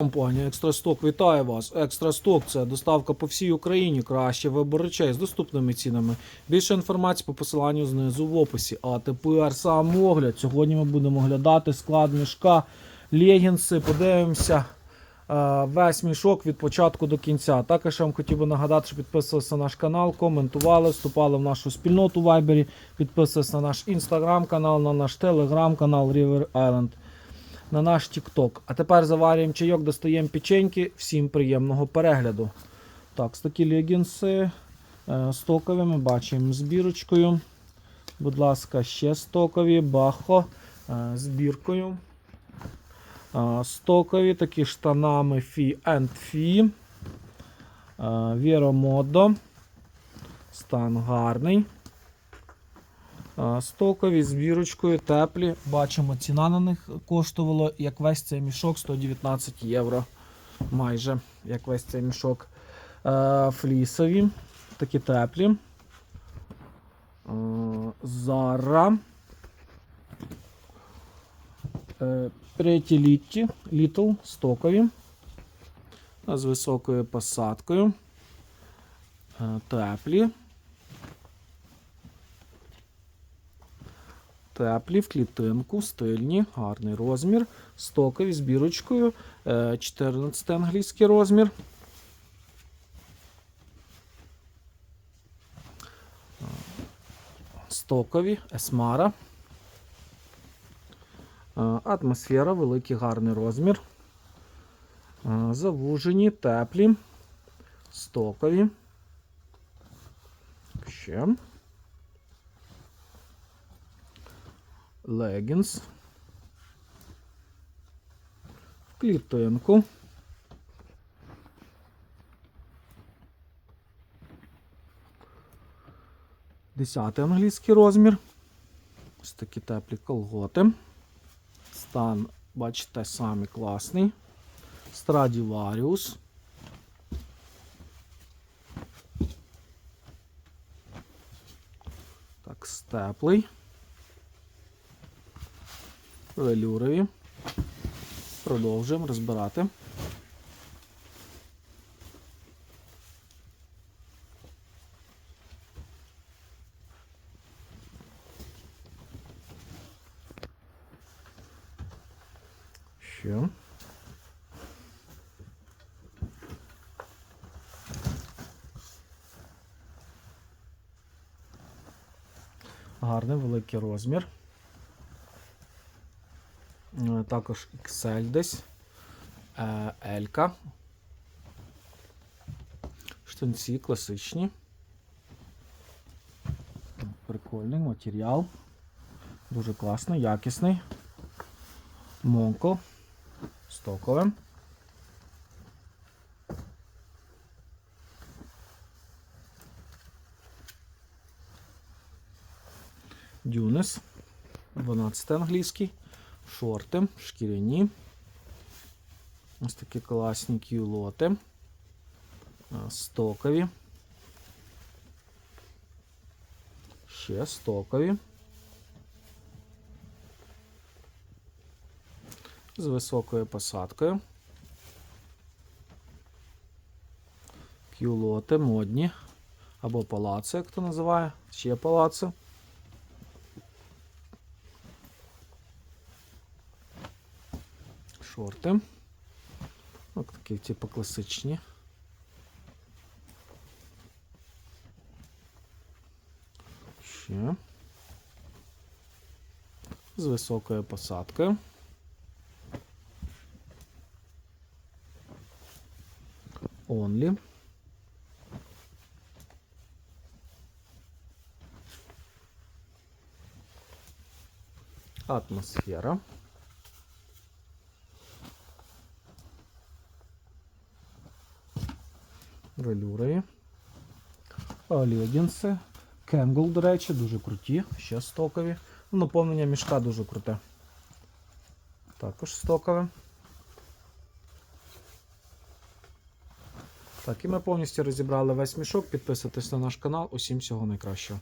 Компанія Екстрасток вітає вас. Екстрасток це доставка по всій Україні. Краще вибор речей з доступними цінами. Більше інформації по посиланню знизу в описі. А тепер сам огляд. Сьогодні ми будемо оглядати склад мішка, легінси. Подивимося е, весь мішок від початку до кінця. Також я вам хотів би нагадати, що підписувалися на наш канал, коментували, вступали в нашу спільноту в Вайбері, підписувалися на наш інстаграм канал, на наш телеграм канал River Island на наш TikTok. А тепер заварюємо чайок, достаємо печеньки. Всім приємного перегляду. Так, такі легінси е, стокові ми бачимо з бірочкою. Будь ласка, ще стокові, бахо е, з біркою. Е, Стокові такі штанами Fee and Fee. Vero Стан гарний. Стокові з бірочкою, теплі. Бачимо, ціна на них коштувала, як весь цей мішок, 119 євро. Майже як весь цей мішок. Флісові, такі теплі. Зара. Е, Pretty Litty, Little, стокові. З високою посадкою. Е, Теплі. Теплі в клітинку, стильні, гарний розмір. Стокові з бірочкою. е, 14 англійський розмір. Стокові, есмара. Е, Атмосфера, великий гарний розмір. Е, Завужені, теплі, стокові. Ще. Легінс. В клітинку. Десятий англійський розмір. Ось такі теплі колготи. Стан, бачите, самий класний. Stradivarius. Так, степлий велюрові. Продовжуємо розбирати. Ще. Гарний великий розмір. Е, Також XL десь. Е, L. Штанці класичні. Прикольний матеріал. Дуже класний, якісний. Монко. Стокове. Дюнес. 12 англійський шорти, шкіряні. Ось такі класні кюлоти. Стокові. Ще стокові. З високою посадкою. Кюлоти модні. Або палаци, як то називає. Ще палаци. Шорти. Ось такі, типу, класичні. Ще. З високою посадкою. Only. Атмосфера. Велюрові. Легінси. Кенгл, до речі, дуже круті, ще стокові. Наповнення мішка дуже круте. Також стокове. Так, і ми повністю розібрали весь мішок. Підписуйтесь на наш канал. Усім всього найкращого.